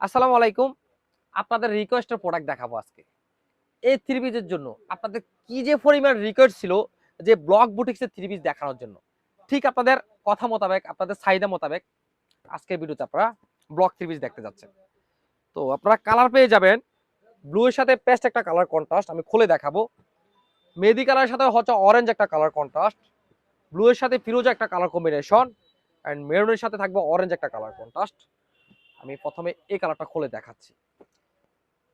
আসসালামু আলাইকুম। আপনাদের রিকোয়েস্টের প্রোডাক্ট দেখাবো আজকে। এই থ্রি পিসের জন্য আপনাদের কি যে পরিমাণ রিকোয়েস্ট ছিল যে ব্লক বুটিক্সের থ্রি পিস দেখানোর জন্য। ঠিক আপনাদের কথা মোতাবেক, আপনাদের চাহিদা মোতাবেক আজকের ভিডিওতে আপনারা ব্লক থ্রি পিস দেখতে যাচ্ছেন। তো আপনারা কালার পেয়ে যাবেন। ব্লু এর সাথে পেস্ট একটা কালার কন্ট্রাস্ট আমি খুলে দেখাবো। মেহেদি কালারের সাথে হচ্ছে অরেঞ্জ একটা কালার কন্ট্রাস্ট ব্লু এর সাথে ফিরোজা একটা কালার কম্বিনেশন অ্যান্ড মেরুনের সাথে থাকবে অরেঞ্জ একটা কালার কন্ট্রাস্ট আমি প্রথমে এই কালারটা খুলে দেখাচ্ছি।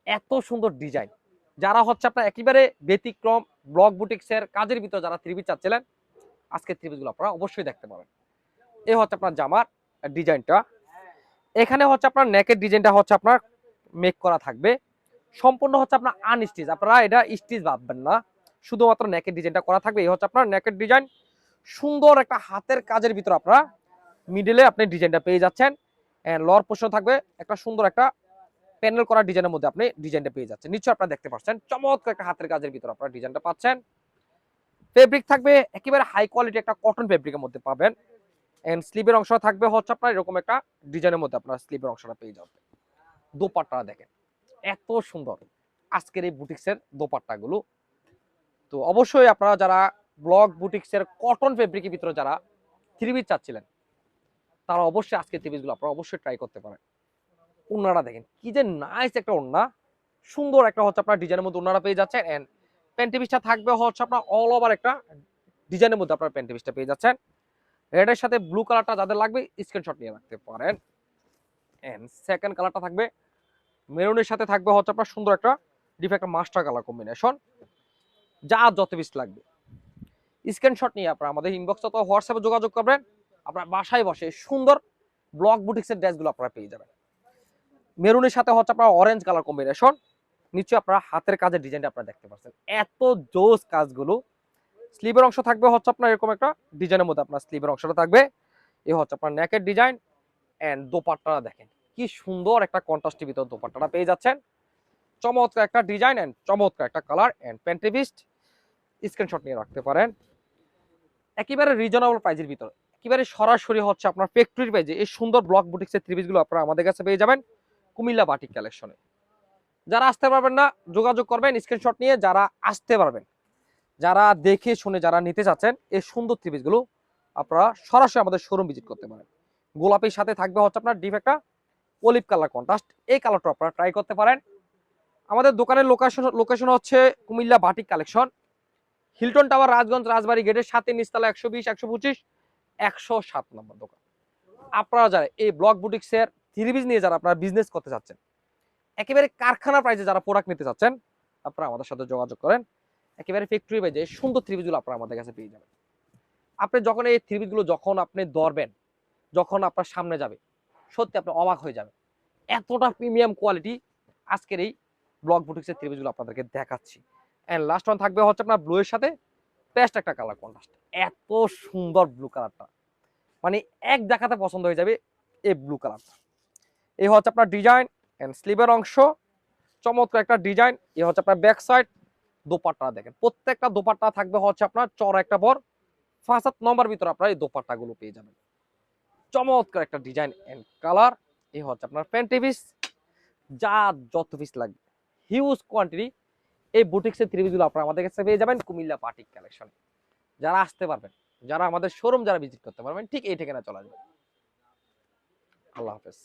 এত সুন্দর ডিজাইন যারা হচ্ছে আপনার একেবারে ব্যতিক্রম ব্লক বুটিক্সের কাজের ভিতর যারা পিস চাচ্ছিলেন, আজকে থ্রি পিসগুলো আপনারা অবশ্যই দেখতে পাবেন। এই হচ্ছে আপনার জামার ডিজাইনটা এখানে হচ্ছে আপনার নেকের ডিজাইনটা হচ্ছে আপনার মেক করা থাকবে। সম্পূর্ণ হচ্ছে আপনার আনস্টিচ আপনারা এটা স্টিচ ভাববেন না। শুধুমাত্র নেকের ডিজাইনটা করা থাকবে। এই হচ্ছে আপনার নেকের ডিজাইন সুন্দর একটা হাতের কাজের ভিতর আপনারা মিডলে আপনি ডিজাইনটা পেয়ে যাচ্ছেন। লর পোর্শন থাকবে একটা সুন্দর একটা প্যানেল করা ডিজাইনের মধ্যে আপনি ডিজাইনটা পেয়ে যাচ্ছেন। নিশ্চয়ই আপনারা দেখতে পাচ্ছেন, চমৎকার একটা হাতের কাজের ভিতরে আপনারা ডিজাইনটা পাচ্ছেন। ফেব্রিক থাকবে একেবারে হাই কোয়ালিটি একটা কটন ফেব্রিকের মধ্যে পাবেন। এন্ড স্লিপের অংশ থাকবে হচ্ছে আপনার এরকম একটা ডিজাইনের মধ্যে আপনার স্লিপের অংশটা পেয়ে যাবেন। দোপাট্টা দেখেন, এত সুন্দর। আজকের এই বুটিক্সের দোপাট্টাগুলো। তো অবশ্যই আপনারা যারা ব্লক বুটিক্সের কটন ফেব্রিকের ভিতরে যারা থ্রি চাচ্ছিলেন তারা অবশ্যই আজকে টিভিসগুলো আপনারা অবশ্যই ট্রাই করতে পারেন। ওনারা দেখেন, কি যে নাইস একটা ওড়না। সুন্দর একটা হচ্ছে আপনার ডিজাইনের মধ্যে ওনারা পেয়ে যাচ্ছেন এন্ড প্যান্টিপিসটা থাকবে হচ্ছে আপনার অল ওভার একটা ডিজাইনের মধ্যে আপনার প্যান্টিপিসটা পেয়ে যাচ্ছেন। রেডের সাথে ব্লু কালারটা যাদের লাগবে স্ক্রিনশট নিয়ে রাখতে পারেন। এন্ড সেকেন্ড কালারটা থাকবে মেরুনের সাথে থাকবে হচ্ছে আপনার সুন্দর একটা ডিপ একটা মাস্টার কালার কম্বিনেশন যা যত পিস লাগবে। স্ক্রিনশট নিয়ে আপনারা আমাদের ইনবক্স অথবা হোয়াটসঅ্যাপে যোগাযোগ করবেন। আপনার বাসায় বসে সুন্দর ব্লক বুটিক্সের ড্রেসগুলো আপনারা পেয়ে যাবেন। মেরুনের সাথে হচ্ছে আপনার অরেঞ্জ কালার কম্বিনেশন নিশ্চয়ই আপনারা হাতের কাজের ডিজাইনটা আপনারা দেখতে পাচ্ছেন। এত জোস কাজগুলো। স্লিভের অংশ থাকবে হচ্ছে আপনার এরকম একটা ডিজাইনের মধ্যে আপনার স্লিভের অংশটা থাকবে। এ হচ্ছে আপনার নেকের ডিজাইন অ্যান্ড দোপাট্টাটা দেখেন। কি সুন্দর একটা কন্ট্রাস্টের ভিতর দোপাট্টাটা পেয়ে যাচ্ছেন। চমৎকার একটা ডিজাইন অ্যান্ড চমৎকার একটা কালার অ্যান্ড প্যান্টিভিস্ট স্ক্রিনশট নিয়ে রাখতে পারেন। একেবারে রিজনেবল প্রাইজের ভিতর। একেবারে সরাসরি হচ্ছে আপনার ফ্যাক্টরির পেজে এই সুন্দর ব্লক বুটিক্সের থ্রি পিসগুলো আপনারা আমাদের কাছে পেয়ে যাবেন কুমিল্লা বাটিক কালেকশনে যারা আসতে পারবেন না, যোগাযোগ করবেন স্ক্রিনশট নিয়ে যারা আসতে পারবেন, যারা দেখে শুনে যারা নিতে চাচ্ছেন, এই সুন্দর থ্রি পিসগুলো আপনারা সরাসরি আমাদের শোরুম ভিজিট করতে পারেন। গোলাপির সাথে থাকবে হচ্ছে আপনার ডিপ একটা অলিভ কালার কন্ট্রাস্ট এই কালারটা আপনারা ট্রাই করতে পারেন। আমাদের দোকানের লোকেশন লোকেশন হচ্ছে Comilla batik collection Hilton tower Rajganj Rajbari গেটের সাথে নিচতলা একশো বিশ, একশো পঁচিশ। একশো সাত নম্বর দোকান। আপনারা যারা এই ব্লক বুটিক্সের থ্রি পিস নিয়ে যারা আপনারা বিজনেস করতে চাচ্ছেন, একেবারে কারখানা প্রাইসে যারা প্রোডাক্ট নিতে চাচ্ছেন, আপনারা আমাদের সাথে যোগাযোগ করেন। একেবারে ফ্যাক্টরি পেজে সুন্দর থ্রি পিসগুলো আপনারা আমাদের কাছে পেয়ে যাবেন। আপনি যখন এই থ্রি পিসগুলো যখন আপনি ধরবেন, যখন আপনার সামনে যাবে, সত্যি আপনি অবাক হয়ে যাবেন। এতটা প্রিমিয়াম কোয়ালিটি আজকের এই ব্লক বুটিক্সের থ্রি পিসগুলো আপনাদেরকে দেখাচ্ছি। অ্যান্ড লাস্ট ওয়ান থাকবে হচ্ছে আপনার ব্লু এর সাথে পেস্ট একটা কালার কন্ট্রাস্ট এত সুন্দর ব্লু কালারটা মানে এক দেখাতে পছন্দ হয়ে যাবে এই ব্লু কালারটা এই হচ্ছে আপনার ডিজাইন অ্যান্ড স্লিভের অংশ। চমৎকার একটা ডিজাইন এ হচ্ছে আপনার ব্যাক সাইড দোপাট্টা দেখেন। প্রত্যেকটা দোপাট্টা থাকবে হচ্ছে আপনার চড় একটা বর। পাঁচ সাত নম্বর ভিতরে আপনার এই দোপাট্টাগুলো পেয়ে যাবেন। চমৎকার একটা ডিজাইন অ্যান্ড কালার এই হচ্ছে আপনার প্যান্টি পিস যা যত পিস লাগবে। হিউজ কোয়ান্টিটি এই বুটিক্সের থ্রিপিসগুলো আপনারা আমাদের কাছে পেয়ে যাবেন কুমিল্লা পার্টিক কালেকশন যারা আসতে পারবেন, যারা আমাদের শোরুম যারা ভিজিট করতে পারবেন, ঠিক এই ঠিকানা চলে আসবেন। আল্লাহ হাফেজ।